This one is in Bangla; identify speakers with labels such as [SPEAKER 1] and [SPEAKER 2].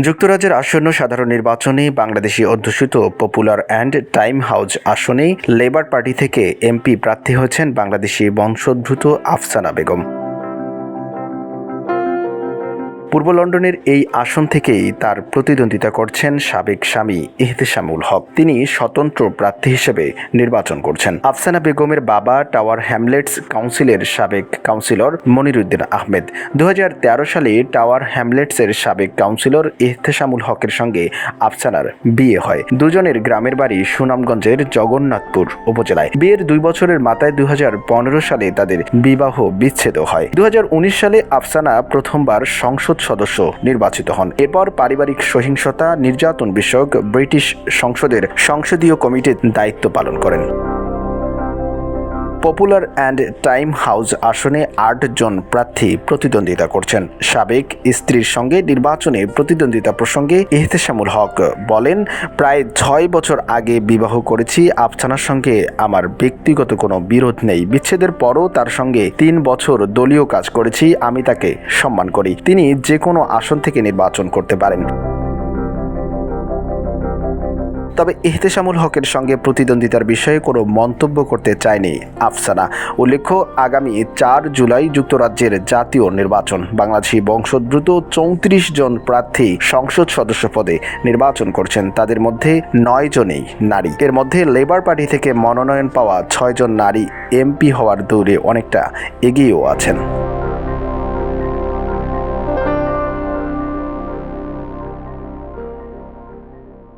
[SPEAKER 1] যুক্তরাজ্যের আসন্ন সাধারণ নির্বাচনে বাংলাদেশি অধ্যুষিত পপুলার অ্যান্ড টাইম হাউস আসনে লেবার পার্টি থেকে এমপি প্রার্থী হয়েছেন বাংলাদেশি বংশোদ্ভূত আফসানা বেগম। পূর্ব লন্ডনের এই আসন থেকেই তার প্রতিদ্বন্দ্বিতা করছেন সাবেক স্বামী ইহতেশামুল হক। তিনি স্বতন্ত্র প্রার্থী হিসেবে নির্বাচন করছেন। আফসানা বেগমের বাবা টাওয়ার হ্যামলেটস কাউন্সিলের সাবেক কাউন্সিলর মনিরুদ্দিন আহমেদ। দু হাজার তেরো সালে টাওয়ার হ্যামলেটসের সাবেক কাউন্সিলর ইহতেশামুল হকের সঙ্গে আফসানার বিয়ে হয়। দুজনের গ্রামের বাড়ি সুনামগঞ্জের জগন্নাথপুর উপজেলায়। বিয়ের দুই বছরের মাথায় দু হাজার পনেরো সালে তাদের বিবাহ বিচ্ছেদ হয়। দু হাজার উনিশ সালে আফসানা প্রথমবার সংসদ সদস্য নির্বাচিত হন। এরপর পারিবারিক সহিংসতা, নির্যাতন বিষয়ক ব্রিটিশ সংসদের সংসদীয় কমিটির দায়িত্ব পালন করেন। পপুলার অ্যান্ড টাইম হাউস আসনে আটজন প্রার্থী প্রতিদ্বন্দ্বিতা করছেন। সাবেক স্ত্রীর সঙ্গে নির্বাচনে প্রতিদ্বন্দ্বিতা প্রসঙ্গে ইহতেশামুল হক বলেন, প্রায় ছয় বছর আগে বিবাহ করেছি, আফসানার সঙ্গে আমার ব্যক্তিগত কোনো বিরোধ নেই। বিচ্ছেদের পরও তার সঙ্গে তিন বছর দলীয় কাজ করেছি, আমি তাকে সম্মান করি। তিনি যে কোনো আসন থেকে নির্বাচন করতে পারেন। তবে ইহতেশামুল হকের সঙ্গে প্রতিদ্বন্দ্বিতার বিষয়ে কোনো মন্তব্য করতে চায়নি আফসানা। উল্লেখ্য, আগামী চার জুলাই যুক্তরাজ্যের জাতীয় নির্বাচন। বাংলাদেশি বংশোদ্ভূত চৌত্রিশ জন প্রার্থী সংসদ সদস্য পদে নির্বাচন করছেন। তাদের মধ্যে নয় জনেই নারী। এর মধ্যে লেবার পার্টি থেকে মনোনয়ন পাওয়া ছয়জন নারী এমপি হওয়ার দৌড়ে অনেকটা এগিয়েও আছেন।